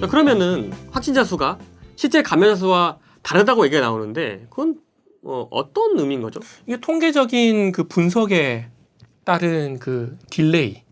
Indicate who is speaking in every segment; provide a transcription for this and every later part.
Speaker 1: 자, 그러면은 확진자 수가 실제 감염자 수와 다르다고 얘기가 나오는데 그건 어, 어떤 의미인 거죠?
Speaker 2: 이게 통계적인 그 분석에 따른 그 딜레이,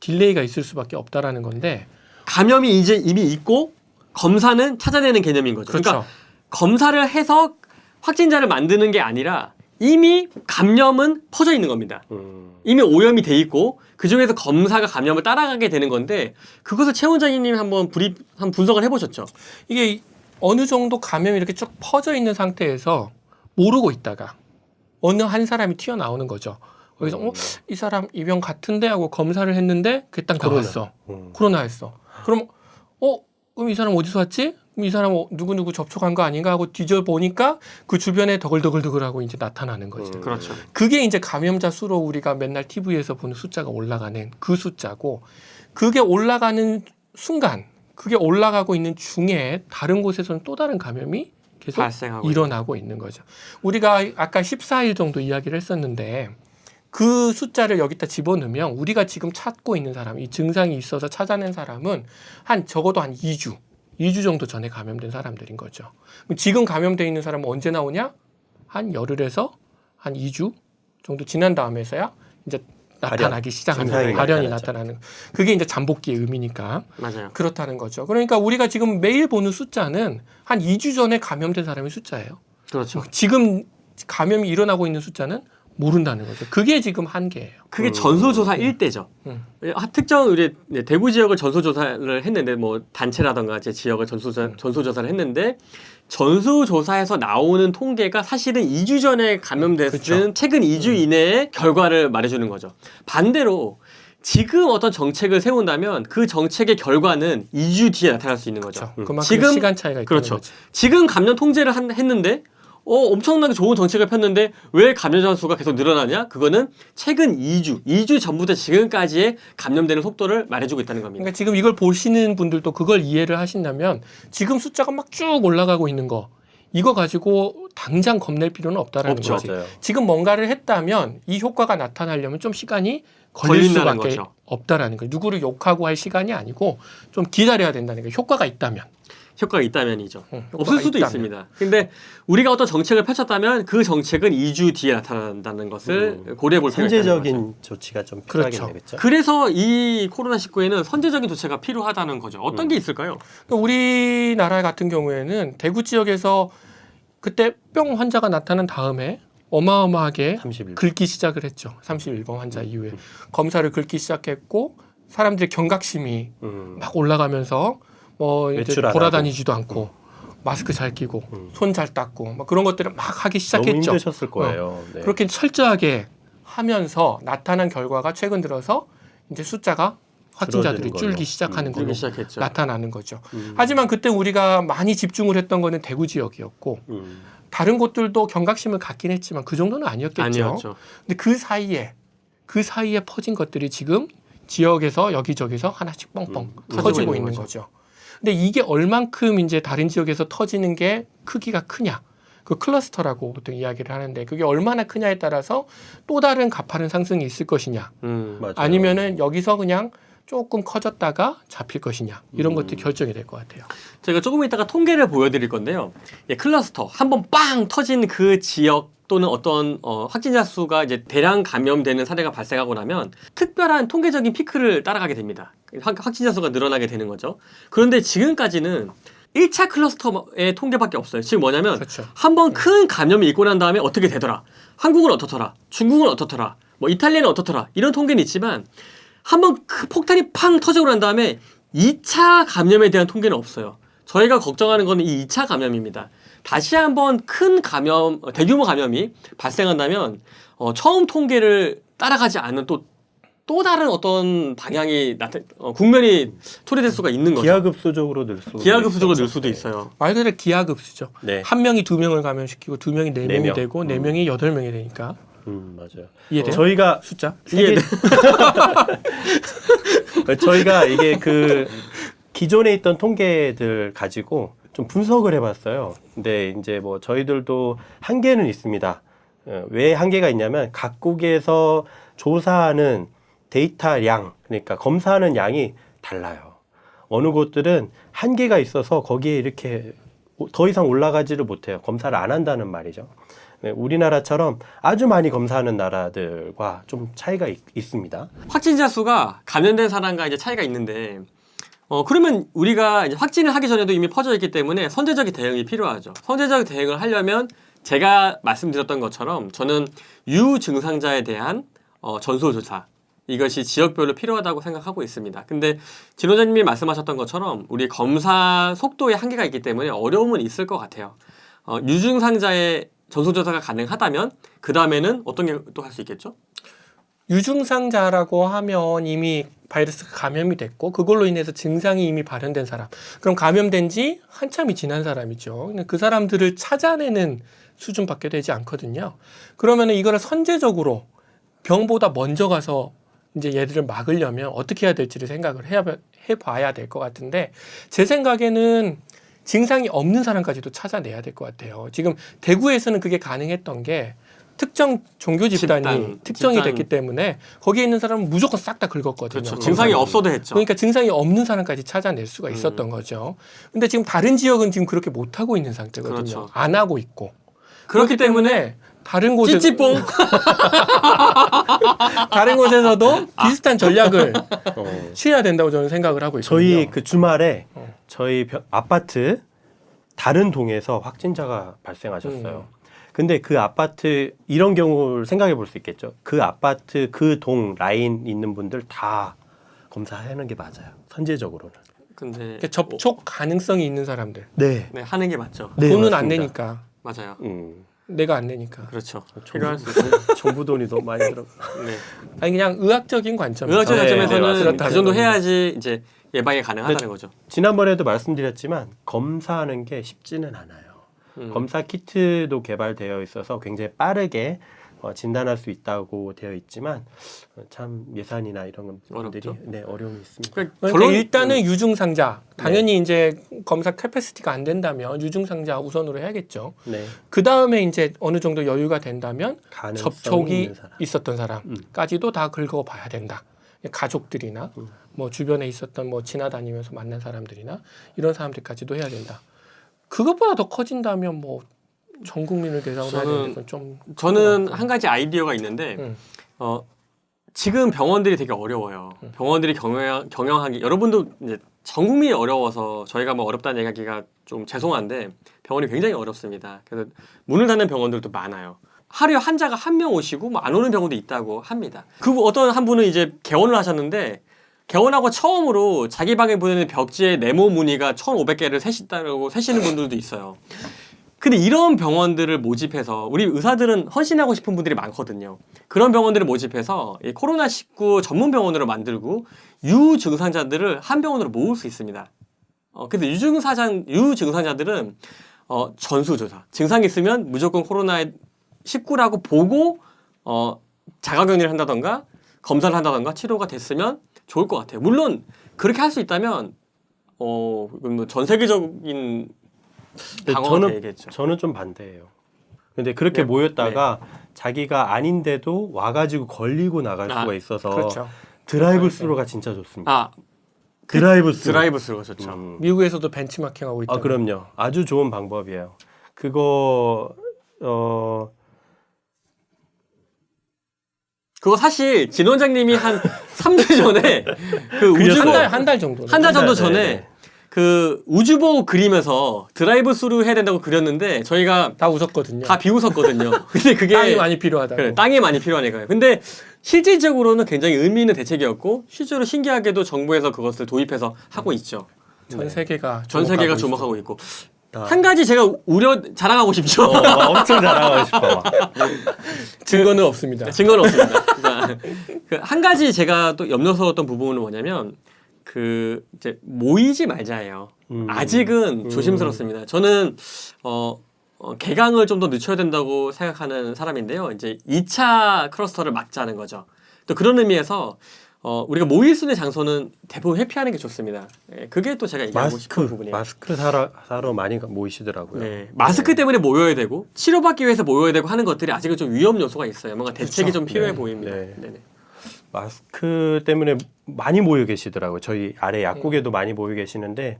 Speaker 2: 딜레이가 있을 수밖에 없다라는 건데
Speaker 1: 감염이 이제 이미 있고 검사는 찾아내는 개념인 거죠.
Speaker 2: 그렇죠.
Speaker 1: 그러니까 검사를 해서 확진자를 만드는 게 아니라 이미 감염은 퍼져 있는 겁니다.
Speaker 3: 음.
Speaker 1: 이미 오염이 돼 있고 그 중에서 검사가 감염을 따라가게 되는 건데 그것을 최 원장님이 한번 브리 한 분석을 해보셨죠.
Speaker 2: 이게 어느 정도 감염이 이렇게 쭉 퍼져 있는 상태에서 모르고 있다가 어느 한 사람이 튀어나오는 거죠. 거기서 어, 이 사람 이병 같은데 하고 검사를 했는데 딱
Speaker 3: 코로나.
Speaker 2: 나왔어.
Speaker 3: 음.
Speaker 2: 코로나였어. 그럼 어 그럼 이 사람 어디서 왔지? 이 사람 누구 누구 접촉한 거 아닌가 하고 뒤져 보니까 그 주변에 더글더글더글하고 이제 나타나는 거지.
Speaker 3: 음.
Speaker 1: 그렇죠.
Speaker 2: 그게 이제 감염자 수로 우리가 맨날 TV에서 보는 숫자가 올라가는 그 숫자고 그게 올라가는 순간 그게 올라가고 있는 중에 다른 곳에서는 또 다른 감염이 계속 일어나고 있는 거죠. 우리가 아까 14일 정도 이야기를 했었는데 그 숫자를 여기다 집어넣으면 우리가 지금 찾고 있는 사람, 이 증상이 있어서 찾아낸 사람은 한 적어도 한 2주, 2주 정도 전에 감염된 사람들인 거죠. 지금 감염돼 있는 사람은 언제 나오냐? 한 열흘에서 한 2주 정도 지난 다음에서야 이제 나타나기 시작하는. 발현이. 나타나는. 그게 이제 잠복기의 의미니까.
Speaker 1: 맞아요.
Speaker 2: 그렇다는 거죠. 그러니까 우리가 지금 매일 보는 숫자는 한 2주 전에 감염된 사람의 숫자예요.
Speaker 1: 그렇죠.
Speaker 2: 지금 감염이 일어나고 있는 숫자는 모른다는 거죠. 그게 지금 한계예요.
Speaker 1: 그게
Speaker 3: 음.
Speaker 1: 전소조사 일대죠
Speaker 2: 음.
Speaker 1: 특정 우리 네, 대구 지역을 전소조사를 했는데 뭐 단체라던가 제 지역을 전소조사,
Speaker 2: 음.
Speaker 1: 전소조사를 했는데 전소조사에서 나오는 통계가 사실은 2주 전에 감염됐은
Speaker 2: 그쵸.
Speaker 1: 최근 2주 이내의 결과를 말해주는 거죠. 반대로 지금 어떤 정책을 세운다면 그 정책의 결과는 2주 뒤에 나타날 수 있는 거죠.
Speaker 2: 그렇죠. 그만큼
Speaker 1: 지금-
Speaker 2: 시간 차이가 있다는
Speaker 1: 그렇죠.
Speaker 2: 거지.
Speaker 1: 지금 감염 통제를 한- 했는데 어 엄청나게 좋은 정책을 폈는데 왜 감염자 수가 계속 늘어나냐? 그거는 최근 2주, 2주 전부터 지금까지의 감염되는 속도를 말해주고 있다는 겁니다.
Speaker 2: 그러니까 지금 이걸 보시는 분들도 그걸 이해를 하신다면 지금 숫자가 막 쭉 올라가고 있는 거 이거 가지고 당장 겁낼 필요는 없다라는
Speaker 1: 없죠.
Speaker 2: 거지.
Speaker 3: 맞아요.
Speaker 2: 지금 뭔가를 했다면 이 효과가 나타나려면 좀 시간이 걸릴 수밖에
Speaker 1: 거죠.
Speaker 2: 없다라는 거예요. 누구를 욕하고 할 시간이 아니고 좀 기다려야 된다는 거예요. 효과가 있다면.
Speaker 1: 효과가 있다면이죠.
Speaker 2: 응, 효과가
Speaker 1: 없을 수도
Speaker 2: 있다면.
Speaker 1: 있습니다. 근데 우리가 어떤 정책을 펼쳤다면 그 정책은 2주 뒤에 나타난다는 것을
Speaker 3: 음.
Speaker 1: 고려해 볼 필요가 있다는 거죠.
Speaker 3: 선제적인 조치가 좀
Speaker 2: 그렇죠.
Speaker 3: 필요하겠네요. 그렇죠?
Speaker 1: 그래서 이 코로나 19에는 선제적인 조치가 필요하다는 거죠. 어떤
Speaker 3: 음.
Speaker 1: 게 있을까요?
Speaker 2: 그러니까 우리나라 같은 경우에는 대구 지역에서 그때 뿅 환자가 나타난 다음에 어마어마하게
Speaker 3: 30일.
Speaker 2: 긁기 시작을 했죠. 31번 환자 이후에 검사를 긁기 시작했고 사람들의 경각심이
Speaker 3: 음.
Speaker 2: 막 올라가면서 뭐 이제
Speaker 3: 외출 안
Speaker 2: 돌아다니지도 않고 마스크 잘 끼고
Speaker 3: 음.
Speaker 2: 손 잘 닦고 막 그런 것들을 막 하기
Speaker 3: 너무
Speaker 2: 시작했죠.
Speaker 3: 힘드셨을 거예요. 네.
Speaker 2: 그렇게 철저하게 하면서 나타난 결과가 최근 들어서 이제 숫자가 확진자들이
Speaker 3: 줄어드는 걸로.
Speaker 2: 줄기 시작하는
Speaker 3: 음,
Speaker 2: 걸로
Speaker 1: 시작했죠.
Speaker 2: 나타나는 거죠.
Speaker 3: 음.
Speaker 2: 하지만 그때 우리가 많이 집중을 했던 거는 대구 지역이었고
Speaker 3: 음.
Speaker 2: 다른 곳들도 경각심을 갖긴 했지만 그 정도는 아니었겠죠.
Speaker 1: 아니었죠.
Speaker 2: 근데 그 사이에 그 사이에 퍼진 것들이 지금 지역에서 여기저기서 하나씩 뻥뻥
Speaker 3: 음,
Speaker 2: 터지고
Speaker 1: 터지고
Speaker 2: 있는
Speaker 1: 있는
Speaker 2: 거죠. 근데 이게 얼만큼 이제 다른 지역에서 터지는 게 크기가 크냐? 그 클러스터라고 보통 이야기를 하는데 그게 얼마나 크냐에 따라서 또 다른 가파른 상승이 있을 것이냐
Speaker 1: 음.
Speaker 3: 맞아요.
Speaker 2: 아니면은 여기서 그냥 조금 커졌다가 잡힐 것이냐 이런
Speaker 3: 음.
Speaker 2: 것들이 결정이 될 것 같아요.
Speaker 1: 저희가 조금 이따가 통계를 보여드릴 건데요. 예, 클러스터 한 번 빵 터진 그 지역 또는 어떤 어, 확진자 수가 이제 대량 감염되는 사례가 발생하고 나면 특별한 통계적인 피크를 따라가게 됩니다. 확, 확진자 수가 늘어나게 되는 거죠. 그런데 지금까지는 1차 클러스터의 통계밖에 없어요. 지금 뭐냐면
Speaker 2: 그렇죠.
Speaker 1: 한번 큰 감염이 있고 난 다음에 어떻게 되더라. 한국은 어떻더라. 중국은 어떻더라. 뭐 이탈리아는 어떻더라. 이런 통계는 있지만 한번 그 폭탄이 팡 터지고 난 다음에 2차 감염에 대한 통계는 없어요. 저희가 걱정하는 거는 이 2차 감염입니다. 다시 한번 큰 감염, 어, 대규모 감염이 발생한다면 어, 처음 통계를 따라가지 않는 또, 또 다른 어떤 방향이 나타, 어, 국면이 초래될 수가 있는 거죠.
Speaker 3: 기하급수적으로 늘 수도
Speaker 1: 기하급수적으로. 늘 수도
Speaker 3: 네.
Speaker 1: 있어요.
Speaker 2: 말 그대로 기하급수죠.
Speaker 3: 네.
Speaker 2: 한 명이 두 명을 감염시키고 두 명이 네
Speaker 3: 네
Speaker 2: 명이
Speaker 3: 명.
Speaker 2: 되고 네
Speaker 3: 음.
Speaker 2: 명이 여덟 명이 되니까
Speaker 3: 음, 맞아요.
Speaker 2: 이해돼요?
Speaker 3: 저희가
Speaker 2: 숫자?
Speaker 1: 이게.
Speaker 3: 저희가 이게 그 기존에 있던 통계들 가지고 좀 분석을 해봤어요. 근데 이제 뭐 저희들도 한계는 있습니다. 어, 왜 한계가 있냐면 각국에서 조사하는 데이터량 그러니까 검사하는 양이 달라요. 어느 곳들은 한계가 있어서 거기에 이렇게 더 이상 올라가지를 못해요. 검사를 안 한다는 말이죠. 네, 우리나라처럼 아주 많이 검사하는 나라들과 좀 차이가 있, 있습니다.
Speaker 1: 확진자 수가 감염된 사람과 이제 차이가 있는데 어 그러면 우리가 이제 확진을 하기 전에도 이미 퍼져 있기 때문에 선제적인 대응이 필요하죠. 선제적 대응을 하려면 제가 말씀드렸던 것처럼 저는 유증상자에 대한 어, 전수조사 이것이 지역별로 필요하다고 생각하고 있습니다. 근데 진 원장님이 말씀하셨던 것처럼 우리 검사 속도에 한계가 있기 때문에 어려움은 있을 것 같아요. 어, 유증상자의 전수조사가 가능하다면 그 다음에는 어떤 게 또 할 수 있겠죠?
Speaker 2: 유증상자라고 하면 이미 바이러스가 감염이 됐고 그걸로 인해서 증상이 이미 발현된 사람. 그럼 감염된 지 한참이 지난 사람이죠. 그 사람들을 찾아내는 수준밖에 되지 않거든요. 그러면은 이거를 선제적으로 병보다 먼저 가서 이제 얘들을 막으려면 어떻게 해야 될지를 생각을 해봐야 될 것 같은데 제 생각에는 증상이 없는 사람까지도 찾아내야 될 것 같아요. 지금 대구에서는 그게 가능했던 게 특정 종교 집단이
Speaker 1: 집단,
Speaker 2: 특정이
Speaker 1: 집단.
Speaker 2: 됐기 때문에 거기에 있는 사람은 무조건 싹 다 긁었거든요.
Speaker 1: 그렇죠. 증상이 없어도 했죠.
Speaker 2: 그러니까 증상이 없는 사람까지 찾아낼 수가 있었던
Speaker 1: 음.
Speaker 2: 거죠. 근데 지금 다른 지역은 지금 그렇게 못 하고 있는 상태거든요.
Speaker 1: 그렇죠.
Speaker 2: 안 하고 있고.
Speaker 1: 그렇기 때문에
Speaker 2: 다른 곳에
Speaker 1: 찌찌뽕
Speaker 2: 다른 곳에서도
Speaker 1: 아.
Speaker 2: 비슷한 전략을
Speaker 3: 어.
Speaker 2: 취해야 된다고 저는 생각을 하고 있거든요.
Speaker 3: 저희 그 주말에
Speaker 2: 어.
Speaker 3: 저희 벼- 아파트 다른 동에서 확진자가 발생하셨어요.
Speaker 2: 음.
Speaker 3: 근데 그 아파트 이런 경우를 생각해 볼 수 있겠죠. 그 아파트 그 동 라인 있는 분들 다 검사하는 게 맞아요. 선제적으로는.
Speaker 1: 근데
Speaker 2: 그러니까 접촉 가능성이 있는 사람들
Speaker 3: 네.
Speaker 1: 네, 하는 게 맞죠.
Speaker 3: 네,
Speaker 2: 돈은 안
Speaker 3: 맞습니다.
Speaker 2: 내니까
Speaker 1: 맞아요.
Speaker 3: 음.
Speaker 2: 내가 안 내니까
Speaker 1: 그렇죠.
Speaker 3: 정부,
Speaker 1: 필요할 수 있어요.
Speaker 3: 정부 돈이 너무 많이 들어.
Speaker 1: 네.
Speaker 2: 아니 그냥 의학적인 관점에서
Speaker 1: 의학적
Speaker 3: 네, 네,
Speaker 1: 관점에서는
Speaker 3: 맞습니다.
Speaker 1: 그 정도 해야지 이제 예방이 가능하다는 거죠.
Speaker 3: 지난번에도 말씀드렸지만 검사하는 게 쉽지는 않아요.
Speaker 1: 음.
Speaker 3: 검사 키트도 개발되어 있어서 굉장히 빠르게 어, 진단할 수 있다고 되어 있지만 어, 참 예산이나 이런 것들이
Speaker 1: 어렵죠.
Speaker 3: 네 어려움이 있습니다.
Speaker 1: 그러니까
Speaker 2: 그러니까
Speaker 1: 결론-
Speaker 2: 일단은
Speaker 1: 음.
Speaker 2: 유증상자 당연히 이제 검사 캐패시티가 안 된다면 유증상자 우선으로 해야겠죠.
Speaker 3: 네
Speaker 2: 그 다음에 이제 어느 정도 여유가 된다면 접촉이
Speaker 3: 사람.
Speaker 2: 있었던 사람까지도 다 긁어봐야 된다. 가족들이나
Speaker 3: 음.
Speaker 2: 뭐 주변에 있었던 뭐 지나다니면서 만난 사람들이나 이런 사람들까지도 해야 된다. 그것보다 더 커진다면 뭐 전 국민을 대상으로 해야 되는 건좀
Speaker 1: 저는 한 가지 아이디어가 있는데
Speaker 2: 음.
Speaker 1: 어, 지금 병원들이 되게 어려워요.
Speaker 2: 음.
Speaker 1: 병원들이 경영, 경영하기 여러분도 이제 전 국민이 어려워서 저희가 뭐 어렵다는 얘기하기가 좀 죄송한데 병원이 굉장히 어렵습니다. 그래서 문을 닫는 병원들도 많아요. 하루에 환자가 한 명 오시고 뭐 안 오는 병원도 있다고 합니다. 그 어떤 한 분은 이제 개원을 하셨는데 개원하고 처음으로 자기 방에 보내는 벽지에 네모 무늬가 1,500개를 세신다고 세시는 분들도 있어요. 근데 이런 병원들을 모집해서 우리 의사들은 헌신하고 싶은 분들이 많거든요. 그런 병원들을 모집해서 이 코로나19 전문 병원으로 만들고 유증상자들을 한 병원으로 모을 수 있습니다. 어, 근데 유증사장, 유증상자들은 어, 전수조사. 증상이 있으면 무조건 코로나19라고 보고 어, 자가격리를 한다던가 검사를 한다던가 치료가 됐으면 좋을 것 같아요. 물론 그렇게 할 수 있다면 어, 이건 뭐전 세계적인
Speaker 3: 근데
Speaker 1: 방어가
Speaker 3: 저는
Speaker 1: 되겠죠.
Speaker 3: 저는 좀 반대예요. 근데 그렇게
Speaker 1: 네.
Speaker 3: 모였다가 자기가 아닌데도 와가지고 걸리고 나갈
Speaker 1: 아,
Speaker 3: 수가 있어서
Speaker 2: 그렇죠.
Speaker 3: 드라이브 스루가 진짜 좋습니다.
Speaker 1: 아
Speaker 3: 드라이브 스루.
Speaker 1: 드라이브 스루가 좋죠.
Speaker 3: 음.
Speaker 2: 미국에서도 벤치마킹하고 있다.
Speaker 3: 아 그럼요. 아주 좋은 방법이에요. 그거 어
Speaker 1: 그거 사실 진 원장님이 한 3주 전에 그. 우주보
Speaker 2: 한달 한달 정도.
Speaker 1: 한 달 정도
Speaker 3: 네,
Speaker 1: 전에
Speaker 3: 네, 네.
Speaker 1: 그 우주보 그리면서 드라이브 스루 해야 된다고 그렸는데 저희가
Speaker 2: 다 웃었거든요.
Speaker 1: 다 비웃었거든요. 근데 그게
Speaker 2: 땅이 많이 필요하다고.
Speaker 1: 그래, 땅이 많이 필요하니까요. 근데 실질적으로는 굉장히 의미 있는 대책이었고 실제로 신기하게도 정부에서 그것을 도입해서 하고 있죠.
Speaker 2: 전 세계가
Speaker 1: 전 세계가
Speaker 2: 주목하고
Speaker 1: 있고
Speaker 3: 다-
Speaker 1: 한 가지 제가 우려 자랑하고 싶죠.
Speaker 3: 어, 엄청 잘하고 싶어.
Speaker 2: 증거는 없습니다.
Speaker 1: 증거는 없습니다. 그한 가지 제가 또 염려스러웠던 부분은 뭐냐면 그 이제 모이지 말자예요.
Speaker 3: 음.
Speaker 1: 아직은
Speaker 3: 음.
Speaker 1: 조심스럽습니다. 저는 어, 어, 개강을 좀 더 늦춰야 된다고 생각하는 사람인데요. 이제 2차 클러스터를 막자는 거죠. 또 그런 의미에서 어, 우리가 모일 수 있는 장소는 대부분 회피하는 게 좋습니다. 예, 그게 또 제가 얘기하고 싶은
Speaker 3: 마스크
Speaker 1: 부분이에요.
Speaker 3: 마스크 사러 사러 많이 모이시더라고요.
Speaker 1: 네, 마스크 때문에 모여야 되고 치료받기 위해서 모여야 되고 하는 것들이 아직은 좀 위험 요소가 있어요. 뭔가 대책이. 좀 필요해
Speaker 3: 네,
Speaker 1: 보입니다.
Speaker 3: 네.
Speaker 1: 네 네.
Speaker 3: 마스크 때문에 많이 모여 계시더라고요. 저희 아래 약국에도 많이 모여 계시는데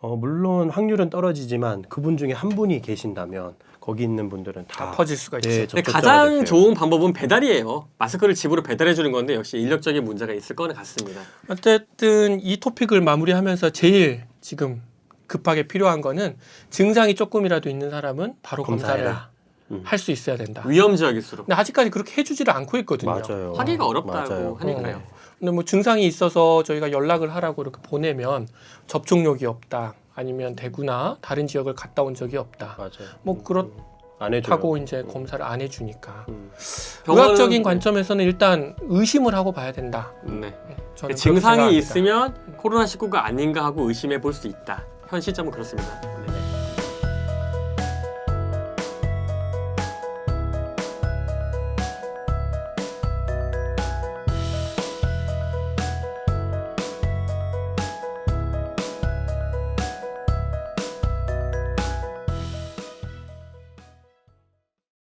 Speaker 3: 어, 물론 확률은 떨어지지만 그분 중에 한 분이 계신다면 거기 있는 분들은 다,
Speaker 2: 다 퍼질 수가 있죠.
Speaker 3: 네,
Speaker 1: 근데 가장. 좋은 방법은 배달이에요. 마스크를 집으로 배달해 주는 건데 역시 인력적인 문제가 있을 거는 같습니다.
Speaker 2: 어쨌든 이 토픽을 마무리하면서 제일 지금 급하게 필요한 거는 증상이 조금이라도 있는 사람은 바로 검사를
Speaker 3: 검사해라. 음.
Speaker 2: 할수 있어야 된다.
Speaker 1: 위험 지역일수록
Speaker 2: 근데 아직까지 그렇게 해주지를 않고 있거든요.
Speaker 3: 맞아요.
Speaker 1: 하기가 어렵다고
Speaker 3: 맞아요.
Speaker 1: 하니까요.
Speaker 2: 어. 근데 뭐 증상이 있어서 저희가 연락을 하라고 이렇게 보내면 접촉력이 없다. 아니면 대구나 다른 지역을 갔다 온 적이 없다.
Speaker 3: 맞아요.
Speaker 2: 뭐 그렇다고
Speaker 3: 안 해줘요.
Speaker 2: 이제 검사를 안 해주니까
Speaker 3: 음.
Speaker 1: 병원은-
Speaker 2: 의학적인 관점에서는 일단 의심을 하고 봐야 된다.
Speaker 1: 네.
Speaker 2: 저는 그렇게
Speaker 1: 증상이
Speaker 2: 생각합니다.
Speaker 1: 있으면 코로나 19가 아닌가 하고 의심해 볼 수 있다. 현 시점은 그렇습니다. 네.